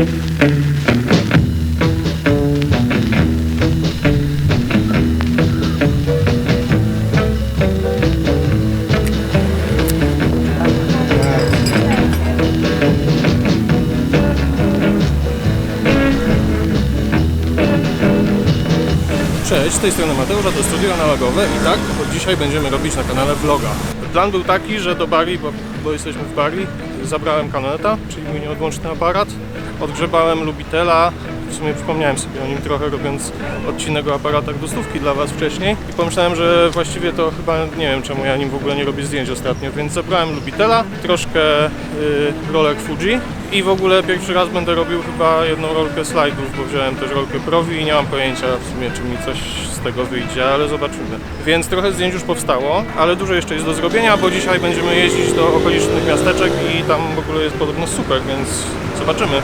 Cześć, z tej strony Mateusz, to Studio Analogowe i tak dzisiaj będziemy robić na kanale vloga. Plan był taki, że do Bari, bo, bo jesteśmy w Bari, zabrałem Canoneta, czyli mój nieodłączny aparat, odgrzebałem Lubitela, w sumie przypomniałem sobie o nim trochę robiąc odcinek o aparatach do stówki dla Was wcześniej. I pomyślałem, że właściwie to chyba nie wiem czemu ja nim w ogóle nie robię zdjęć ostatnio, więc zabrałem Lubitela, troszkę y, rolek Fuji. I w ogóle pierwszy raz będę robił chyba jedną rolkę slajdów, bo wziąłem też rolkę Provi i nie mam pojęcia w sumie czy mi coś tego wyjdzie, ale zobaczymy. Więc trochę zdjęć już powstało, ale dużo jeszcze jest do zrobienia, bo dzisiaj będziemy jeździć do okolicznych miasteczek i tam w ogóle jest podobno super, więc zobaczymy.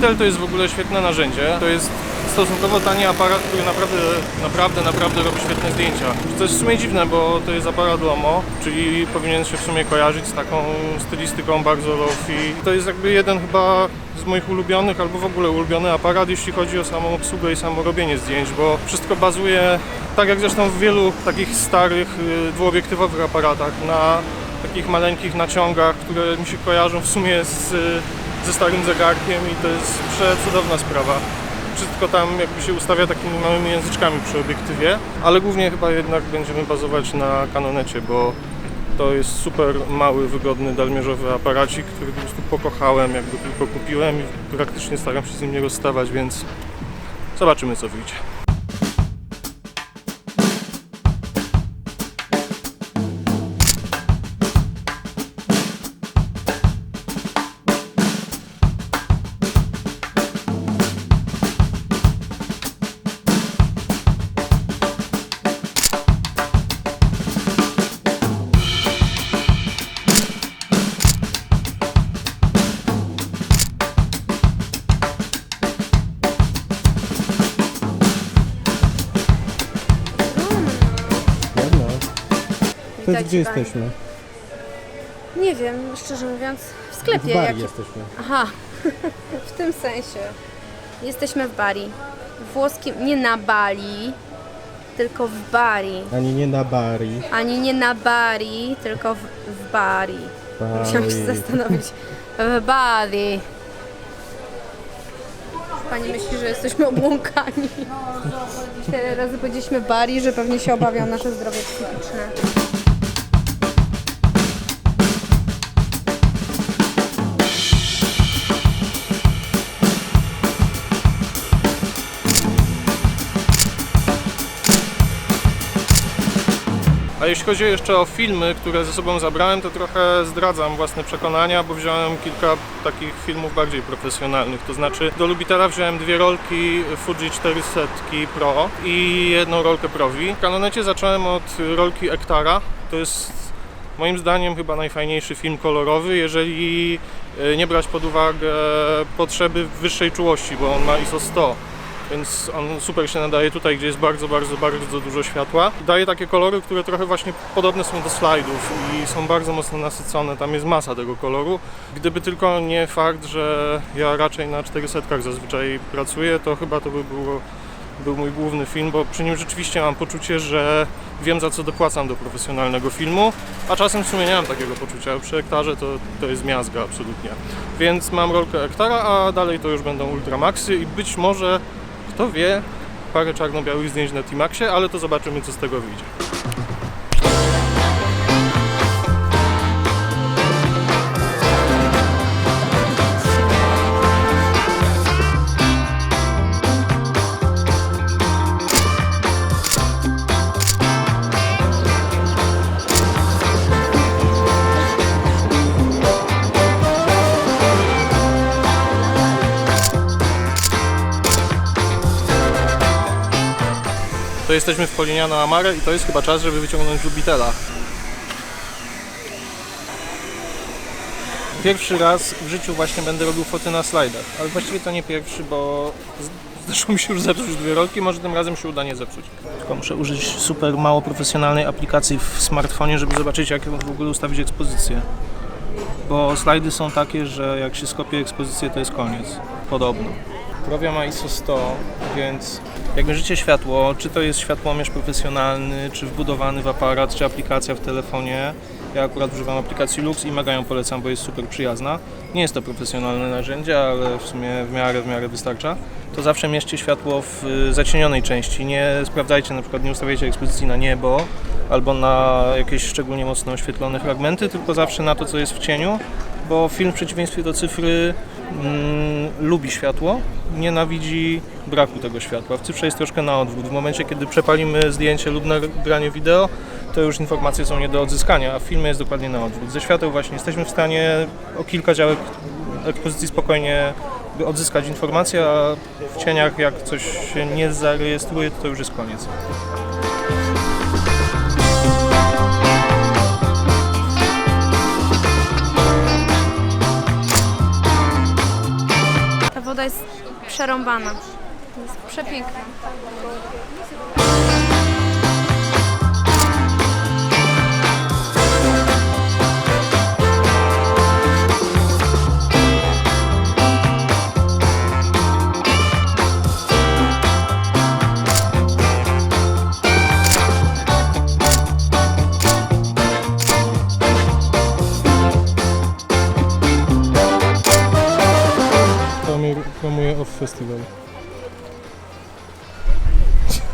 Lubitel to jest w ogóle świetne narzędzie. To jest stosunkowo tani aparat, który naprawdę, naprawdę, naprawdę robi świetne zdjęcia. To jest w sumie dziwne, bo to jest aparat Lomo, czyli powinien się w sumie kojarzyć z taką stylistyką bardzo lofi. To jest jakby jeden chyba z moich ulubionych, albo w ogóle ulubiony aparat, jeśli chodzi o samą obsługę i samo robienie zdjęć, bo wszystko bazuje, tak jak zresztą w wielu takich starych y, dwuobiektywowych aparatach, na takich maleńkich naciągach, które mi się kojarzą w sumie z, ze starym zegarkiem i to jest przecudowna sprawa. Wszystko tam jakby się ustawia takimi małymi języczkami przy obiektywie, ale głównie chyba jednak będziemy bazować na Canonecie, bo to jest super mały, wygodny, dalmierzowy aparacik, który po prostu pokochałem, jak go tylko kupiłem i praktycznie staram się z nim nie rozstawać, więc zobaczymy co wyjdzie. Gdzie Bari. jesteśmy? Nie wiem, szczerze mówiąc, w W sklepie. Bari jaki- jesteśmy. Aha, w tym sensie. Jesteśmy w Bari. Włoskim, nie na Bali, tylko w Bari. Ani nie na Bari. Ani nie na Bari, tylko w, w Bari. Musiałam się Bari. zastanowić. W Bari. Pani myśli, że jesteśmy obłąkani. Tyle razy powiedzieliśmy Bari, że pewnie się obawia o nasze zdrowie psychiczne. Jeśli chodzi jeszcze o filmy, które ze sobą zabrałem, to trochę zdradzam własne przekonania, bo wziąłem kilka takich filmów bardziej profesjonalnych. To znaczy do Lubitera wziąłem dwie rolki Fuji 400 Pro i jedną rolkę Provi. W Canonecie zacząłem od rolki Ektara. To jest moim zdaniem chyba najfajniejszy film kolorowy, jeżeli e, nie brać pod uwagę potrzeby wyższej czułości, bo on ma ISO 100 więc on super się nadaje tutaj, gdzie jest bardzo, bardzo, bardzo dużo światła. Daje takie kolory, które trochę właśnie podobne są do slajdów i są bardzo mocno nasycone, tam jest masa tego koloru. Gdyby tylko nie fakt, że ja raczej na 400 zazwyczaj pracuję, to chyba to by było był mój główny film, bo przy nim rzeczywiście mam poczucie, że wiem za co dopłacam do profesjonalnego filmu, a czasem w sumie nie mam takiego poczucia. Przy Ektarze to, to jest miazga absolutnie. Więc mam rolkę Ektara, a dalej to już będą Ultramaxy i być może, kto wie, parę czarno-białych zdjęć na T-Maxie, ale to zobaczymy co z tego wyjdzie. Jesteśmy w Polignano Amare i to jest chyba czas, żeby wyciągnąć Lubitela. Pierwszy raz w życiu właśnie będę robił foty na slajdach, ale właściwie to nie pierwszy, bo zdarzyło mi się już zepsuć dwie rolki, może tym razem się uda nie zepsuć. Tylko muszę użyć super mało profesjonalnej aplikacji w smartfonie, żeby zobaczyć jak w ogóle ustawić ekspozycję. Bo slajdy są takie, że jak się skopie ekspozycję to jest koniec. Podobno. Prowia ma ISO 100, więc jak mierzycie światło, czy to jest światłomierz profesjonalny, czy wbudowany w aparat, czy aplikacja w telefonie, ja akurat używam aplikacji Lux i mega ją polecam, bo jest super przyjazna. Nie jest to profesjonalne narzędzie, ale w sumie w miarę, w miarę wystarcza. To zawsze mierzcie światło w y, zacienionej części. Nie sprawdzajcie, na przykład nie ustawiajcie ekspozycji na niebo albo na jakieś szczególnie mocno oświetlone fragmenty, tylko zawsze na to, co jest w cieniu, bo film w przeciwieństwie do cyfry mm, lubi światło, nienawidzi braku tego światła. W cyfrze jest troszkę na odwrót. W momencie, kiedy przepalimy zdjęcie lub nagranie wideo, to już informacje są nie do odzyskania, a w filmie jest dokładnie na odwrót. Ze świateł właśnie jesteśmy w stanie o kilka działek ekspozycji spokojnie odzyskać informacje, a w cieniach jak coś się nie zarejestruje, to, to już jest koniec. Ta woda jest przerąbana. Jest przepiękna.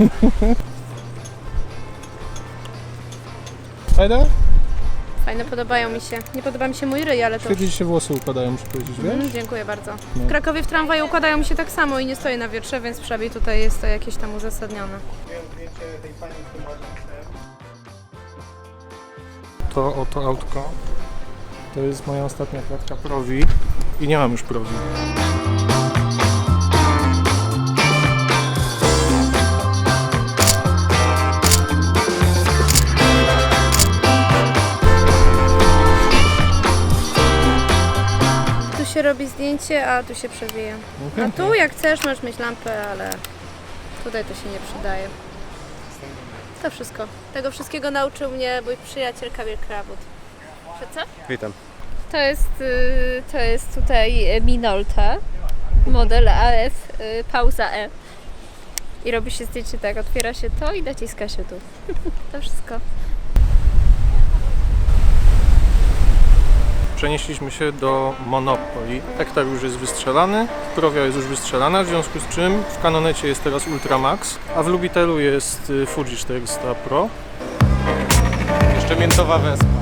Fajne? Fajne, podobają mi się. Nie podoba mi się mój ryj, ale to... Świetnie ci się włosy układają, muszę powiedzieć, wiesz? Mm, dziękuję bardzo. No. W Krakowie w tramwaju układają mi się tak samo i nie stoję na wietrze, więc przynajmniej tutaj jest to jakieś tam uzasadnione. To oto autko. To jest moja ostatnia klatka Prowi i nie mam już Prowi. Się robi zdjęcie, a tu się przewija. No A pięknie. tu jak chcesz możesz mieć lampę, ale tutaj to się nie przydaje. To wszystko. Tego wszystkiego nauczył mnie mój przyjaciel Kamil Krawut. Że co? Witam. To jest, y, to jest tutaj y, Minolta, model AF, y, pauza E. I robi się zdjęcie tak, otwiera się to i naciska się tu. To wszystko. Przenieśliśmy się do Monopoly. Hektar już jest wystrzelany, Prowia jest już wystrzelana, w związku z czym w Canonecie jest teraz Ultramax, a w Lubitelu jest y, Fuji 400 Pro. Jeszcze miętowa wespa.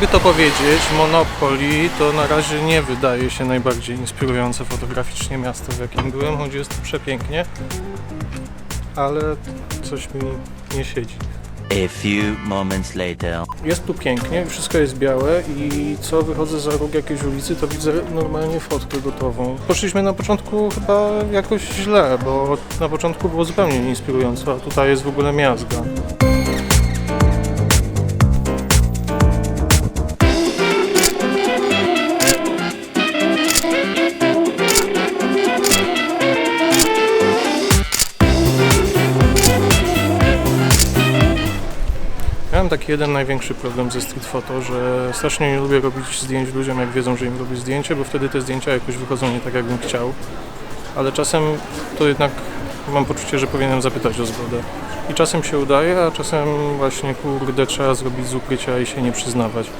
Jakby to powiedzieć, Monopoly to na razie nie wydaje się najbardziej inspirujące fotograficznie miasto, w jakim byłem, choć jest tu przepięknie, ale coś mi nie siedzi. A few moments later. Jest tu pięknie, wszystko jest białe i co wychodzę za róg jakiejś ulicy, to widzę normalnie fotkę gotową. Poszliśmy na początku chyba jakoś źle, bo na początku było zupełnie nieinspirująco, a tutaj jest w ogóle miazga. Taki jeden największy problem ze street photo, że strasznie nie lubię robić zdjęć ludziom, jak wiedzą, że im robię zdjęcie, bo wtedy te zdjęcia jakoś wychodzą nie tak, jakbym chciał. Ale czasem to jednak mam poczucie, że powinienem zapytać o zgodę. I czasem się udaje, a czasem właśnie kurde trzeba zrobić z ukrycia i się nie przyznawać.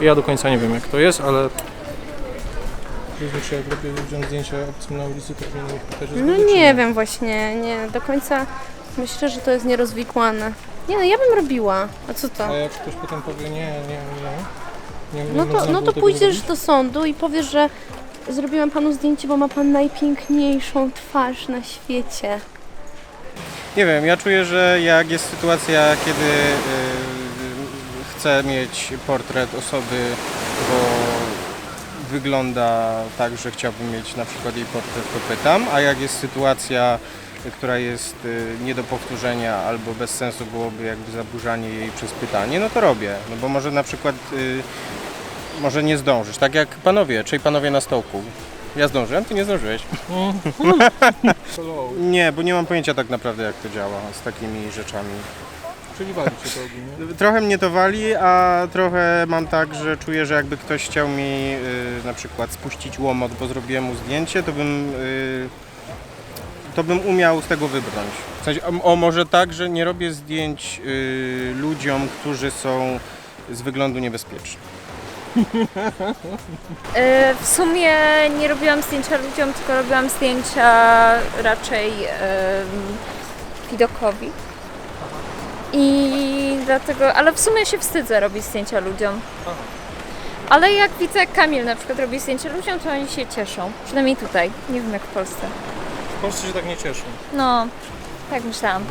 Ja do końca nie wiem jak to jest, ale Wiesz, jak robię ludziom zdjęcia obcym na ulicy, to powinienem pytać o No zgodę, czy nie wiem właśnie, nie do końca myślę, że to jest nierozwikłane. Nie no, ja bym robiła. A co to? A jak ktoś potem powie nie, nie, nie, nie, nie No można to, no to tego pójdziesz zrobić? do sądu i powiesz, że zrobiłam panu zdjęcie, bo ma pan najpiękniejszą twarz na świecie. Nie wiem, ja czuję, że jak jest sytuacja, kiedy y, chcę mieć portret osoby, bo wygląda tak, że chciałbym mieć na przykład jej portret, to pytam, a jak jest sytuacja, y, która jest y, nie do powtórzenia albo bez sensu byłoby jakby zaburzanie jej przez pytanie, no to robię. No bo może na przykład y, może nie zdążysz. Tak jak panowie, czyli panowie na stołku. Ja zdążyłem, ty nie zdążyłeś. Nie, bo nie mam pojęcia tak naprawdę jak to działa z takimi rzeczami. Czyli wali cię to ogólnie. Trochę mnie to wali, a trochę mam tak, że czuję, że jakby ktoś chciał mi y, na przykład spuścić łomot, bo zrobiłem mu zdjęcie, to bym, to bym umiał z tego wybrnąć. W sensie, o, o może tak, że nie robię zdjęć y, ludziom, którzy są z wyglądu niebezpieczni. E, W sumie nie robiłam zdjęcia ludziom, tylko robiłam zdjęcia raczej widokowi. I dlatego, ale w sumie się wstydzę robić zdjęcia ludziom. Ale jak widzę, jak Kamil na przykład robi zdjęcia ludziom, to oni się cieszą. Przynajmniej tutaj. Nie wiem jak w Polsce. W Polsce się tak nie cieszą. No, tak myślałam.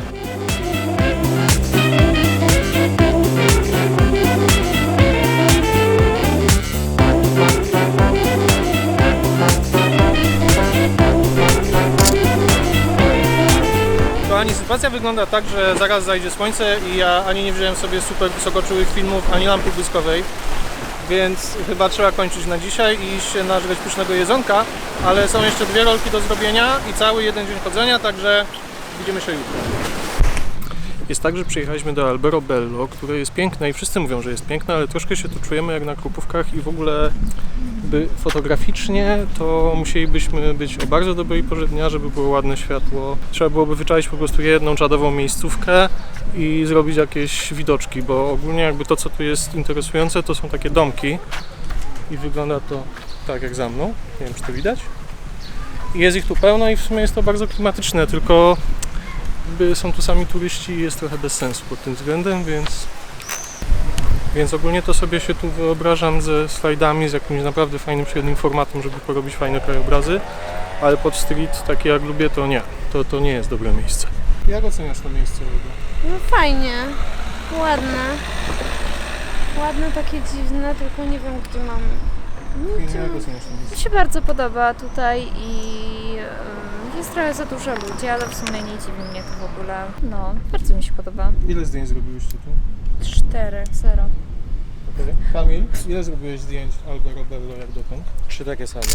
Kochani, sytuacja wygląda tak, że zaraz zajdzie słońce i ja ani nie wziąłem sobie super wysokoczułych filmów, ani lampy błyskowej, więc chyba trzeba kończyć na dzisiaj i iść się nażreć pysznego jedzonka, ale są jeszcze dwie rolki do zrobienia i cały jeden dzień chodzenia, także widzimy się jutro. Jest tak, że przyjechaliśmy do Albero Bello, które jest piękne i wszyscy mówią, że jest piękne, ale troszkę się tu czujemy jak na Krupówkach i w ogóle by fotograficznie to musielibyśmy być o bardzo dobrej porze dnia, żeby było ładne światło. Trzeba byłoby wyczaić po prostu jedną czadową miejscówkę i zrobić jakieś widoczki, bo ogólnie jakby to, co tu jest interesujące, to są takie domki i wygląda to tak jak za mną. Nie wiem, czy to widać. Jest ich tu pełno i w sumie jest to bardzo klimatyczne, tylko są tu sami turyści i jest trochę bez sensu pod tym względem, więc więc ogólnie to sobie się tu wyobrażam ze slajdami, z jakimś naprawdę fajnym, średnim formatem, żeby porobić fajne krajobrazy, ale pod street, takie jak lubię, to nie. To, to nie jest dobre miejsce. Jak oceniasz to miejsce? No fajnie, ładne. Ładne, takie dziwne, tylko nie wiem gdzie mam. No, Jak oceniasz to miejsce? Mi się bardzo podoba tutaj i jest trochę za dużo ludzi, ale w sumie nie dziwi mnie to w ogóle. No, bardzo mi się podoba. Ile zdjęć zrobiłeś tu? Cztery, zero. Kamil, ile zrobiłeś zdjęć Albero Bello jak dotąd? Trzy takie same.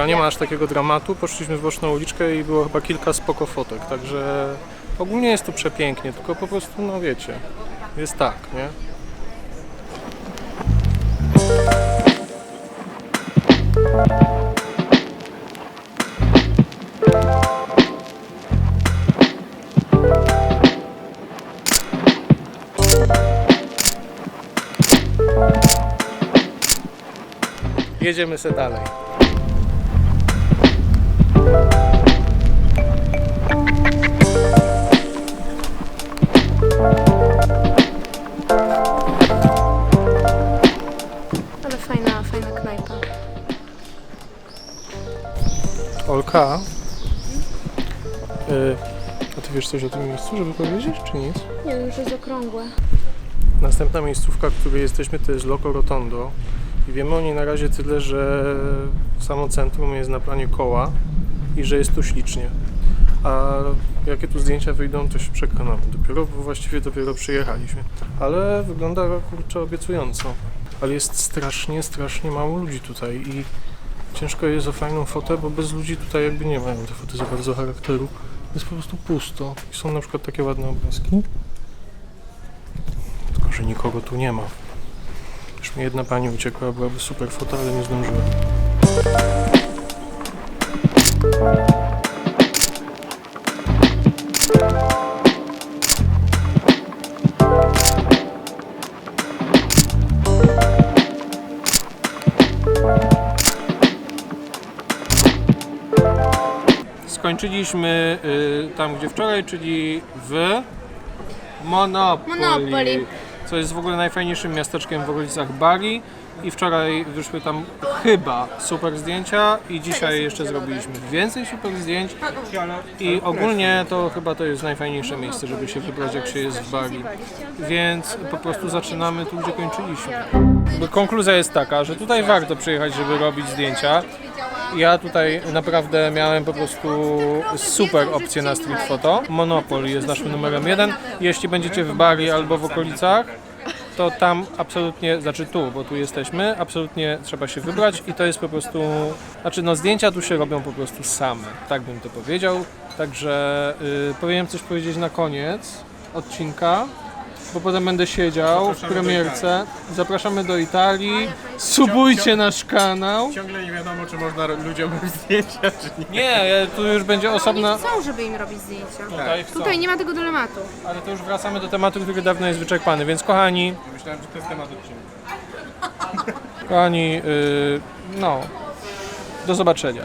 Dobra, nie ma aż takiego dramatu. Poszliśmy w boczną uliczkę i było chyba kilka spoko fotek, także ogólnie jest tu przepięknie, tylko po prostu, no wiecie, jest tak, nie? Jedziemy se dalej. Olka, y, a ty wiesz coś o tym miejscu, żeby powiedzieć, czy nic? Nie wiem, że jest okrągłe. Następna miejscówka, w której jesteśmy, to jest Loco Rotondo. I wiemy o niej na razie tyle, że samo centrum jest na planie koła i że jest tu ślicznie. A jakie tu zdjęcia wyjdą, to się przekonamy. Dopiero, bo właściwie dopiero przyjechaliśmy. Ale wygląda kurczę obiecująco. Ale jest strasznie, strasznie mało ludzi tutaj i ciężko jest o fajną fotę, bo bez ludzi tutaj jakby nie mają te foty za bardzo charakteru. Jest po prostu pusto. I są na przykład takie ładne obrazki. Tylko, że nikogo tu nie ma. Już mi jedna pani uciekła, byłaby super foto, ale nie zdążyła. Skończyliśmy y, tam, gdzie wczoraj, czyli w Monopoly. Monopoly. Co jest w ogóle najfajniejszym miasteczkiem w okolicach Bali. I wczoraj wyszły tam chyba super zdjęcia i dzisiaj jeszcze zrobiliśmy więcej super zdjęć. I ogólnie to chyba to jest najfajniejsze miejsce, żeby się wybrać jak się jest w Bali. Więc po prostu zaczynamy tu, gdzie kończyliśmy. Konkluzja jest taka, że tutaj warto przyjechać, żeby robić zdjęcia. Ja tutaj naprawdę miałem po prostu super opcję na street photo. Monopoly jest naszym numerem jeden. Jeśli będziecie w Bali albo w okolicach, to tam absolutnie, znaczy tu, bo tu jesteśmy, absolutnie trzeba się wybrać i to jest po prostu, znaczy no zdjęcia tu się robią po prostu same, tak bym to powiedział. Także y, powinienem coś powiedzieć na koniec odcinka, bo potem będę siedział w premierce. Zapraszamy do Italii, subujcie nasz kanał. Ciągle nie wiadomo, czy można ludziom robić zdjęcia, czy nie. Nie, tu już będzie osobna... Chcą, żeby im robić zdjęcia. Tutaj, chcą. Tutaj nie ma tego dylematu. Ale to już wracamy do tematu, który dawno jest wyczerpany, więc kochani, Myślałem, że to jest temat odcinka. kochani, y, no, do zobaczenia.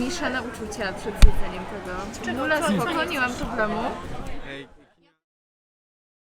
Mieszane uczucia przed zjedzeniem tego. Czego? Mam problemu.